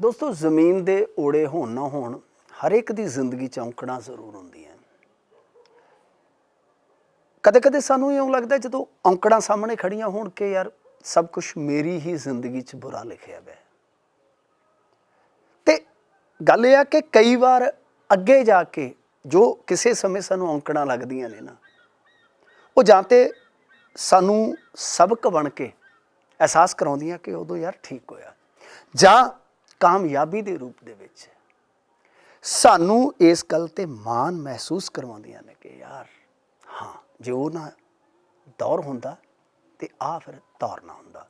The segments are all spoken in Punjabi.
ਦੋਸਤੋ, ਜ਼ਮੀਨ ਦੇ ਓੜੇ ਹੋਣ ਨਾ ਹੋਣ ਹਰ ਇੱਕ ਦੀ ਜ਼ਿੰਦਗੀ ਚ ਔਂਕੜਾਂ ਜ਼ਰੂਰ ਹੁੰਦੀਆਂ। ਕਦੇ ਕਦੇ ਸਾਨੂੰ ਇਉਂ ਲੱਗਦਾ ਜਦੋਂ ਔਂਕੜਾਂ ਸਾਹਮਣੇ ਖੜੀਆਂ ਹੋਣ ਕਿ ਯਾਰ ਸਭ ਕੁਝ ਮੇਰੀ ਹੀ ਜ਼ਿੰਦਗੀ 'ਚ ਬੁਰਾ ਲਿਖਿਆ ਹੋਇਆ ਹੈ ਤੇ ਗੱਲ ਇਹ ਆ ਕਿ ਕਈ ਵਾਰ ਅੱਗੇ ਜਾ ਕੇ ਜੋ ਕਿਸੇ ਸਮੇਂ ਸਾਨੂੰ ਔਂਕੜਾਂ ਲੱਗਦੀਆਂ ਨੇ ਨਾ, ਉਹ ਜਾਂ ਤੇ ਸਾਨੂੰ ਸਬਕ ਬਣ ਕੇ ਅਹਿਸਾਸ ਕਰਾਉਂਦੀਆਂ ਕਿ ਉਦੋਂ ਯਾਰ ਠੀਕ ਹੋਇਆ। ਜਾਂ ਕਾਮਯਾਬੀ ਦੇ ਰੂਪ ਦੇ ਵਿੱਚ। ਸਾਨੂੰ ਇਸ ਗੱਲ ਤੇ ਮਾਣ ਮਹਿਸੂਸ ਕਰਵਾਉਂਦੀਆਂ ਨੇ ਕਿ ਯਾਰ, ਹਾਂ, ਜੇ ਉਹ ਨਾ ਦੌਰ ਹੁੰਦਾ ਤੇ ਆ ਫਿਰ ਦੌਰ ਨਾ ਹੁੰਦਾ।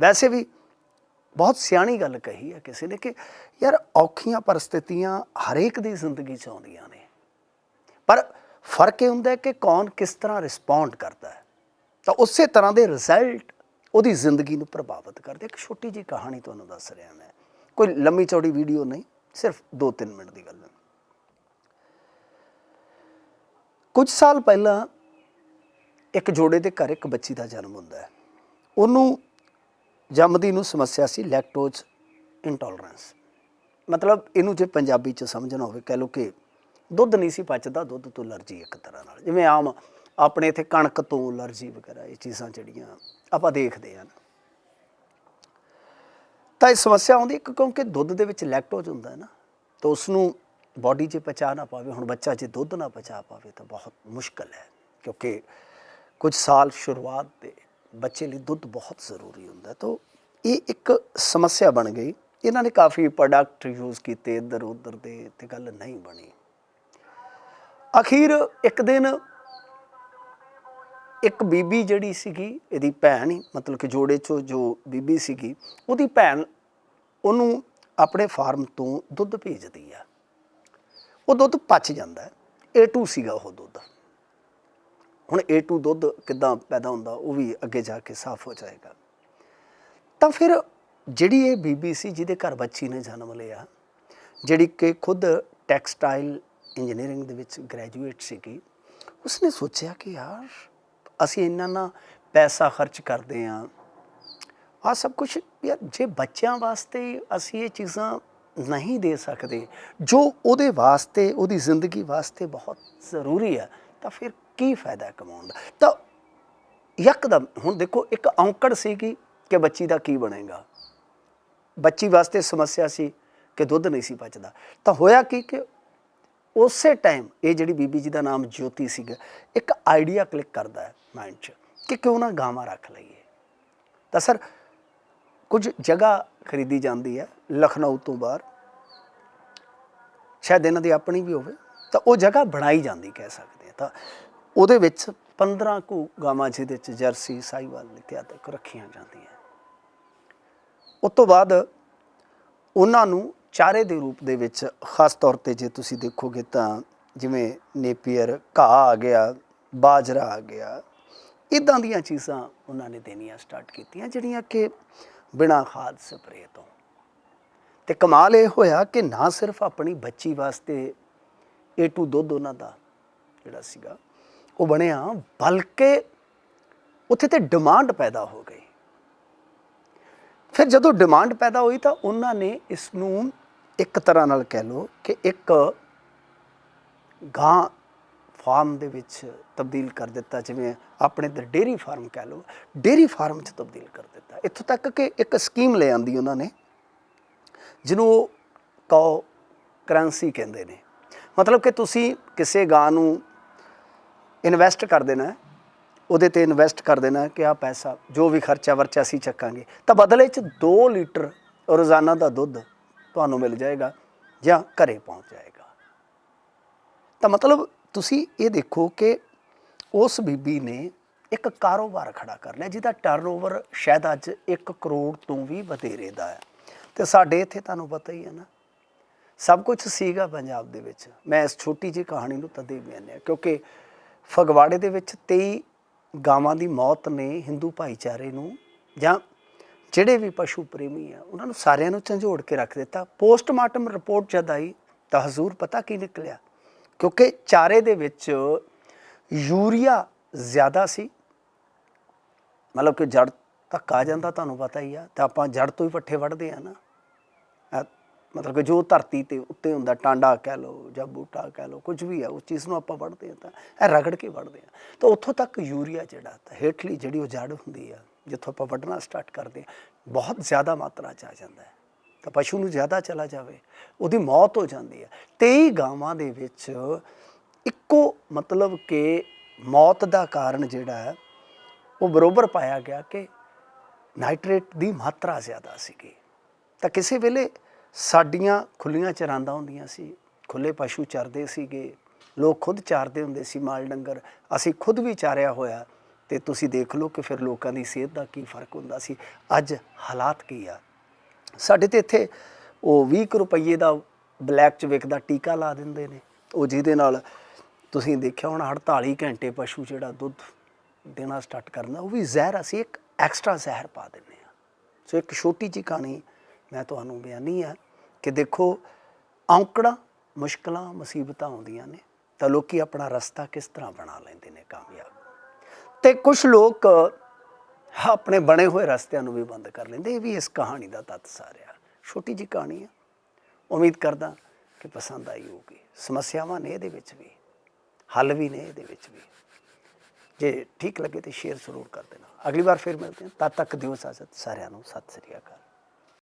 ਵੈਸੇ ਵੀ ਬਹੁਤ ਸਿਆਣੀ ਗੱਲ ਕਹੀ ਹੈ ਕਿਸੇ ਨੇ ਕਿ ਯਾਰ ਔਖੀਆਂ ਪਰਿਸਥਿਤੀਆਂ ਹਰੇਕ ਦੀ ਜ਼ਿੰਦਗੀ 'ਚ ਆਉਂਦੀਆਂ ਨੇ। ਪਰ ਫ਼ਰਕ ਇਹ ਹੁੰਦਾ ਕਿ ਕੌਣ ਕਿਸ ਤਰ੍ਹਾਂ ਰਿਸਪੌਂਡ ਕਰਦਾ ਹੈ। ਤਾਂ ਉਸੇ ਤਰ੍ਹਾਂ ਦੇ ਰਿਜ਼ਲਟ ਉਹਦੀ ਜ਼ਿੰਦਗੀ ਨੂੰ ਪ੍ਰਭਾਵਿਤ ਕਰਦੇ ਇੱਕ ਛੋਟੀ ਜੀ ਕਹਾਣੀ ਤੁਹਾਨੂੰ ਦੱਸ ਰਿਹਾ ਮੈਂ। ਕੋਈ ਲੰਮੀ ਚੌੜੀ ਵੀਡੀਓ ਨਹੀਂ, ਸਿਰਫ 2-3 ਮਿੰਟ ਦੀ ਗੱਲ ਹੈ। ਕੁਝ ਸਾਲ ਪਹਿਲਾਂ ਇੱਕ ਜੋੜੇ ਦੇ ਘਰ ਇੱਕ ਬੱਚੀ ਦਾ ਜਨਮ ਹੁੰਦਾ ਹੈ। ਉਹਨੂੰ ਜੰਮਦੀ ਨੂੰ ਸਮੱਸਿਆ ਸੀ ਲੈਕਟੋਜ਼ ਇੰਟੋਲਰੈਂਸ। ਮਤਲਬ ਇਹਨੂੰ ਜੇ ਪੰਜਾਬੀ ਚ ਸਮਝਣਾ ਹੋਵੇ, ਕਹਿ ਲਓ ਕਿ ਦੁੱਧ ਨਹੀਂ ਸੀ ਪਚਦਾ, ਦੁੱਧ ਤੋਂ ਅਲਰਜੀ ਇੱਕ ਤਰ੍ਹਾਂ ਨਾਲ। ਜਿਵੇਂ ਆਮ ਆਪਣੇ ਇੱਥੇ ਕਣਕ ਤੋਂ ਅਲਰਜੀ ਵਗੈਰਾ, ਇਹ ਚੀਜ਼ਾਂ ਜਿਹੜੀਆਂ ਆਪਾਂ ਦੇਖਦੇ ਹਾਂ। ਤਾਂ ਇਹ ਸਮੱਸਿਆ ਆਉਂਦੀ ਇੱਕ ਕਿਉਂਕਿ ਦੁੱਧ ਦੇ ਵਿੱਚ ਲੈਕਟੋਜ਼ ਹੁੰਦਾ ਹੈ ਨਾ, ਤਾਂ ਉਸ ਨੂੰ ਬਾਡੀ 'ਚ ਪਚਾ ਨਾ ਪਾਵੇ, ਹੁਣ ਬੱਚਾ ਜੇ ਦੁੱਧ ਨਾ ਪਚਾ ਪਾਵੇ ਤਾਂ ਬਹੁਤ ਮੁਸ਼ਕਲ ਹੈ, ਕਿਉਂਕਿ ਕੁਝ ਸਾਲ ਸ਼ੁਰੂਆਤ ਦੇ ਬੱਚੇ ਲਈ ਦੁੱਧ ਬਹੁਤ ਜ਼ਰੂਰੀ ਹੁੰਦਾ ਤਾਂ ਇਹ ਇੱਕ ਸਮੱਸਿਆ ਬਣ ਗਈ। ਇਹਨਾਂ ਨੇ ਕਾਫੀ ਪ੍ਰੋਡਕਟ ਯੂਜ਼ ਕੀਤੇ ਇੱਧਰ ਉੱਧਰ ਦੇ, ਤੇ ਗੱਲ ਨਹੀਂ ਬਣੀ। ਅਖੀਰ ਇੱਕ ਦਿਨ ਇੱਕ ਬੀਬੀ ਜਿਹੜੀ ਸੀਗੀ, ਇਹਦੀ ਭੈਣ ਹੀ, ਮਤਲਬ ਕਿ ਜੋੜੇ ਚੋਂ ਜੋ ਬੀਬੀ ਸੀਗੀ, ਉਹਦੀ ਭੈਣ ਉਹਨੂੰ ਆਪਣੇ ਫਾਰਮ ਤੋਂ ਦੁੱਧ ਭੇਜਦੀ ਆ। ਉਹ ਦੁੱਧ ਪਚ ਜਾਂਦਾ ਹੈ। A2 ਸੀਗਾ ਉਹ ਦੁੱਧ। ਹੁਣ A2 ਦੁੱਧ ਕਿੱਦਾਂ ਪੈਦਾ ਹੁੰਦਾ, ਉਹ ਵੀ ਅੱਗੇ ਜਾ ਕੇ ਸਾਫ਼ ਹੋ ਜਾਏਗਾ। ਤਾਂ ਫਿਰ ਜਿਹੜੀ ਇਹ ਬੀਬੀ ਸੀ, ਜਿਹਦੇ ਘਰ ਬੱਚੀ ਨੇ ਜਨਮ ਲਿਆ, ਜਿਹੜੀ ਕਿ ਖੁਦ ਟੈਕਸਟਾਈਲ ਇੰਜੀਨੀਅਰਿੰਗ ਦੇ ਵਿੱਚ ਗ੍ਰੈਜੂਏਟ ਸੀਗੀ, ਉਸਨੇ ਸੋਚਿਆ ਕਿ ਯਾਰ ਅਸੀਂ ਇੰਨਾ ਨਾ ਪੈਸਾ ਖਰਚ ਕਰਦੇ ਆਂ ਆ ਸਭ ਕੁਝ ਯਾਰ ਜੇ ਬੱਚਿਆਂ ਵਾਸਤੇ ਅਸੀਂ ਇਹ ਚੀਜ਼ਾਂ ਨਹੀਂ ਦੇ ਸਕਦੇ, ਜੋ ਉਹਦੇ ਵਾਸਤੇ, ਉਹਦੀ ਜ਼ਿੰਦਗੀ ਵਾਸਤੇ ਬਹੁਤ ਜ਼ਰੂਰੀ ਹੈ, ਤਾਂ ਫਿਰ ਕੀ ਫਾਇਦਾ ਕਮਾਉਣ ਦਾ? ਤਾਂ ਯਕਦਮ, ਹੁਣ ਦੇਖੋ ਇੱਕ ਔਂਕੜ ਸੀ ਕਿ ਕਿ ਬੱਚੀ ਦਾ ਕੀ ਬਣੇਗਾ। ਬੱਚੀ ਵਾਸਤੇ ਸਮੱਸਿਆ ਸੀ ਕਿ ਦੁੱਧ ਨਹੀਂ ਸੀ ਪਚਦਾ। ਤਾਂ ਹੋਇਆ ਕੀ ਕਿ ਉਸੇ ਟਾਈਮ ਇਹ ਜਿਹੜੀ ਬੀਬੀ ਜੀ ਦਾ ਨਾਮ ਜੋਤੀ ਸੀਗਾ, ਇੱਕ ਆਈਡੀਆ ਕਲਿੱਕ ਕਰਦਾ ਹੈ ਮਾਈਂਡ 'ਚ ਕਿ ਕਿਉਂ ਨਾ ਗਾਵਾਂ ਰੱਖ ਲਈਏ। ਤਾਂ ਸਰ ਕੁਝ ਜਗ੍ਹਾ ਖਰੀਦੀ ਜਾਂਦੀ ਹੈ ਲਖਨਊ ਤੋਂ ਬਾਹਰ। ਸ਼ਾਇਦ ਇਹਨਾਂ ਦੀ ਆਪਣੀ ਵੀ ਹੋਵੇ, ਤਾਂ ਉਹ ਜਗ੍ਹਾ ਬਣਾਈ ਜਾਂਦੀ ਕਹਿ ਸਕਦੇ ਹਾਂ। ਤਾਂ ਉਹਦੇ ਵਿੱਚ 15 ਕੁ ਗਾਵਾਂ ਜਿਹਦੇ ਵਿੱਚ ਜਰਸੀ, ਸਾਈਵਾਲ ਇਤਿਆਦਿ ਕੁ ਰੱਖੀਆਂ ਜਾਂਦੀਆਂ। ਉਸ ਤੋਂ ਬਾਅਦ ਉਹਨਾਂ ਨੂੰ ਚਾਰੇ ਦੇ ਰੂਪ ਦੇ ਵਿੱਚ ਖਾਸ ਤੌਰ ਤੇ ਜੇ ਤੁਸੀਂ ਦੇਖੋਗੇ ਤਾਂ ਜਿਵੇਂ ਨੇਪੀਅਰ ਘਾਹ ਆ ਗਿਆ, ਬਾਜਰਾ ਆ ਗਿਆ, ਇਦਾਂ ਦੀਆਂ ਚੀਜ਼ਾਂ ਉਹਨਾਂ ਨੇ ਦੇਣੀਆਂ ਸਟਾਰਟ ਕੀਤੀਆਂ ਜਿਹੜੀਆਂ ਕਿ ਬਿਨਾਂ ਖਾਦ ਸਪਰੇਅ ਤੋਂ। ਤੇ ਕਮਾਲ ਇਹ ਹੋਇਆ ਕਿ ਨਾ ਸਿਰਫ ਆਪਣੀ ਬੱਚੀ ਵਾਸਤੇ A2 ਦੁੱਧ ਉਹਨਾਂ ਦਾ ਜਿਹੜਾ ਸੀਗਾ, ਉਹ ਬਣਿਆ, ਬਲਕਿ ਉੱਥੇ ਤੇ ਡਿਮਾਂਡ ਪੈਦਾ ਹੋ ਗਈ। ਫਿਰ ਜਦੋਂ ਡਿਮਾਂਡ ਪੈਦਾ ਹੋਈ ਤਾਂ ਉਹਨਾਂ ਨੇ ਇਸ ਨੂੰ ਇੱਕ ਤਰ੍ਹਾਂ ਨਾਲ ਕਹਿ ਲਓ ਕਿ ਇੱਕ ਗਾਂ ਫਾਰਮ ਦੇ ਵਿੱਚ ਤਬਦੀਲ ਕਰ ਦਿੱਤਾ, ਜਿਵੇਂ ਆਪਣੇ ਤੇ ਡੇਰੀ ਫਾਰਮ ਕਹਿ ਲਓ ਡੇਰੀ ਫਾਰਮ 'ਚ ਤਬਦੀਲ ਕਰ ਦਿੱਤਾ। ਇੱਥੋਂ ਤੱਕ ਕਿ ਇੱਕ ਸਕੀਮ ਲੈ ਆਂਦੀ ਉਹਨਾਂ ਨੇ, ਜਿਹਨੂੰ ਉਹ ਕੋ ਕਰੰਸੀ ਕਹਿੰਦੇ ਨੇ। ਮਤਲਬ ਕਿ ਤੁਸੀਂ ਕਿਸੇ ਗਾਂ ਨੂੰ ਇਨਵੈਸਟ ਕਰ ਦੇਣਾ, ਉਹਦੇ ਤੇ ਇਨਵੈਸਟ ਕਰ ਦੇਣਾ ਕਿ ਆ ਪੈਸਾ, ਜੋ ਵੀ ਖਰਚਾ ਵਰਚਾ ਅਸੀਂ ਚੱਕਾਂਗੇ, ਤਾਂ ਬਦਲੇ 'ਚ 2 ਲੀਟਰ ਰੋਜ਼ਾਨਾ ਦਾ ਦੁੱਧ ਤੁਹਾਨੂੰ ਮਿਲ ਜਾਏਗਾ ਜਾਂ ਘਰੇ ਪਹੁੰਚ ਜਾਏਗਾ। ਤਾਂ ਮਤਲਬ ਤੁਸੀਂ ਇਹ ਦੇਖੋ ਕਿ ਉਸ ਬੀਬੀ ਨੇ ਇੱਕ ਕਾਰੋਬਾਰ ਖੜਾ ਕਰ ਲਿਆ, ਜਿਹਦਾ ਟਰਨਓਵਰ ਸ਼ਾਇਦ ਅੱਜ 1 ਕਰੋੜ ਤੋਂ ਵੀ ਵਧੇਰੇ ਦਾ ਹੈ। ਤੇ ਸਾਡੇ ਇੱਥੇ ਤੁਹਾਨੂੰ ਪਤਾ ਹੀ ਹੈ ਨਾ, ਸਭ ਕੁਝ ਸੀਗਾ ਪੰਜਾਬ ਦੇ ਵਿੱਚ। ਮੈਂ ਇਸ ਛੋਟੀ ਜਿਹੀ ਕਹਾਣੀ ਨੂੰ ਤਦੇ ਬਿਆਨਿਆ ਕਿਉਂਕਿ ਫਗਵਾੜੇ ਦੇ ਵਿੱਚ 23 ਗਾਵਾਂ ਦੀ ਮੌਤ ਨੇ ਹਿੰਦੂ ਭਾਈਚਾਰੇ ਨੂੰ ਜਾਂ ਜਿਹੜੇ ਵੀ ਪਸ਼ੂ ਪ੍ਰੇਮੀ ਆ, ਉਹਨਾਂ ਨੂੰ ਸਾਰਿਆਂ ਨੂੰ ਝੰਜੋੜ ਕੇ ਰੱਖ ਦਿੱਤਾ। ਪੋਸਟਮਾਰਟਮ ਰਿਪੋਰਟ ਜਦ ਆਈ ਤਾਂ ਹਜ਼ੂਰ ਪਤਾ ਕੀ ਨਿਕਲਿਆ? ਕਿਉਂਕਿ ਚਾਰੇ ਦੇ ਵਿੱਚ ਯੂਰੀਆ ਜ਼ਿਆਦਾ ਸੀ। ਮਤਲਬ ਕਿ ਜੜ ਤੱਕ ਆ ਜਾਂਦਾ, ਤੁਹਾਨੂੰ ਪਤਾ ਹੀ ਆ। ਤਾਂ ਆਪਾਂ ਜੜ ਤੋਂ ਹੀ ਪੱਠੇ ਵੱਢਦੇ ਆ ਨਾ। ਅਹ ਮਤਲਬ ਕਿ ਜੋ ਧਰਤੀ ਤੇ ਉੱਤੇ ਹੁੰਦਾ, ਟਾਂਡਾ ਕਹਿ ਲਓ ਜਾਂ ਬੂਟਾ ਕਹਿ ਲਓ, ਕੁਝ ਵੀ ਆ, ਉਸ ਚੀਜ਼ ਨੂੰ ਆਪਾਂ ਵੜਦੇ ਹਾਂ ਤਾਂ ਇਹ ਰਗੜ ਕੇ ਵੜਦੇ ਹਾਂ ਤਾਂ ਉੱਥੋਂ ਤੱਕ ਯੂਰੀਆ ਜਿਹੜਾ ਤਾਂ ਹੇਠਲੀ ਜਿਹੜੀ ਉਹ ਜੜ ਹੁੰਦੀ ਆ ਜਿੱਥੋਂ ਆਪਾਂ ਵੱਢਣਾ ਸਟਾਰਟ ਕਰਦੇ ਹਾਂ, ਬਹੁਤ ਜ਼ਿਆਦਾ ਮਾਤਰਾ ਚ ਆ ਜਾਂਦਾ ਹੈ। ਤਾਂ ਪਸ਼ੂ ਨੂੰ ਜ਼ਿਆਦਾ ਚਲਾ ਜਾਵੇ, ਉਹਦੀ ਮੌਤ ਹੋ ਜਾਂਦੀ ਹੈ। 23 ਗਾਵਾਂ ਦੇ ਵਿੱਚ ਇੱਕੋ ਮਤਲਬ ਕਿ ਮੌਤ ਦਾ ਕਾਰਨ ਜਿਹੜਾ ਹੈ, ਉਹ ਬਰੋਬਰ ਪਾਇਆ ਗਿਆ ਕਿ ਨਾਈਟ੍ਰੇਟ ਦੀ ਮਾਤਰਾ ਜ਼ਿਆਦਾ ਸੀਗੀ। ਤਾਂ ਕਿਸੇ ਵੇਲੇ ਸਾਡੀਆਂ ਖੁੱਲੀਆਂ ਚਰਾਂਦਾ ਹੁੰਦੀਆਂ ਸੀ, ਖੁੱਲੇ ਪਸ਼ੂ ਚਰਦੇ ਸੀਗੇ, ਲੋਕ ਖੁਦ ਚਾਰਦੇ ਹੁੰਦੇ ਸੀ ਮਾਲ ਡੰਗਰ। ਅਸੀਂ ਖੁਦ ਵੀ ਚਾਰਿਆ ਹੋਇਆ ਤੇ ਤੁਸੀਂ ਦੇਖ ਲਓ ਕਿ ਫਿਰ ਲੋਕਾਂ ਦੀ ਸਿਹਤ ਦਾ ਕੀ ਫ਼ਰਕ ਹੁੰਦਾ ਸੀ। ਅੱਜ ਹਾਲਾਤ ਕੀ ਆ? ਸਾਡੇ ਤੇ ਇੱਥੇ ਉਹ 20 ਕੁ ਰੁਪਏ ਦਾ ਬਲੈਕ ਚ ਵਿਕਦਾ ਟੀਕਾ ਲਾ ਦਿੰਦੇ ਨੇ। ਉਹ ਜਿਹਦੇ ਨਾਲ ਤੁਸੀਂ ਦੇਖਿਆ ਹੁਣ 48 ਘੰਟੇ ਪਸ਼ੂ ਜਿਹੜਾ ਦੁੱਧ ਦੇਣਾ ਸਟਾਰਟ ਕਰਨਾ ਉਹ ਵੀ ਜ਼ਹਿਰ ਅਸੀਂ ਇੱਕ ਐਕਸਟਰਾ ਜ਼ਹਿਰ ਪਾ ਦਿੰਦੇ ਆ ਸੋ ਇੱਕ ਛੋਟੀ ਜਿਹੀ ਕਹਾਣੀ ਮੈਂ ਤੁਹਾਨੂੰ ਬਿਆਨੀ ਹੈ ਕਿ ਦੇਖੋ ਔਂਕੜਾਂ ਮੁਸ਼ਕਲਾਂ ਮੁਸੀਬਤਾਂ ਆਉਂਦੀਆਂ ਨੇ ਤਾਂ ਲੋਕੀ ਆਪਣਾ ਰਸਤਾ ਕਿਸ ਤਰ੍ਹਾਂ ਬਣਾ ਲੈਂਦੇ ਨੇ ਕਾਮਯਾਬ। ਤੇ ਕੁਝ ਲੋਕ ਆਪਣੇ ਬਣੇ ਹੋਏ ਰਸਤਿਆਂ ਨੂੰ ਵੀ ਬੰਦ ਕਰ ਲੈਂਦੇ। ਇਹ ਵੀ ਇਸ ਕਹਾਣੀ ਦਾ ਤੱਤ ਸਾਰਿਆ। ਛੋਟੀ ਜਿਹੀ ਕਹਾਣੀ ਹੈ ਉਮੀਦ ਕਰਦਾ ਕਿ ਪਸੰਦ ਆਈ ਹੋਊਗੀ। ਸਮੱਸਿਆਵਾਂ ਨੇ ਇਹਦੇ ਵਿੱਚ ਵੀ। ਹੱਲ ਵੀ ਨੇ ਇਹਦੇ ਵਿੱਚ ਵੀ। ਜੇ ਠੀਕ ਲੱਗੇ ਤੇ ਸ਼ੇਅਰ ਜ਼ਰੂਰ ਕਰ ਦੇਣਾ। ਅਗਲੀ ਵਾਰ ਫਿਰ ਮਿਲਦੇ ਹਾਂ। ਤਦ ਤੱਕ ਦਿਓ ਇਜਾਜ਼ਤ। ਸਾਰਿਆਂ ਨੂੰ ਸਤਿ ਸ੍ਰੀ ਅਕਾਲ।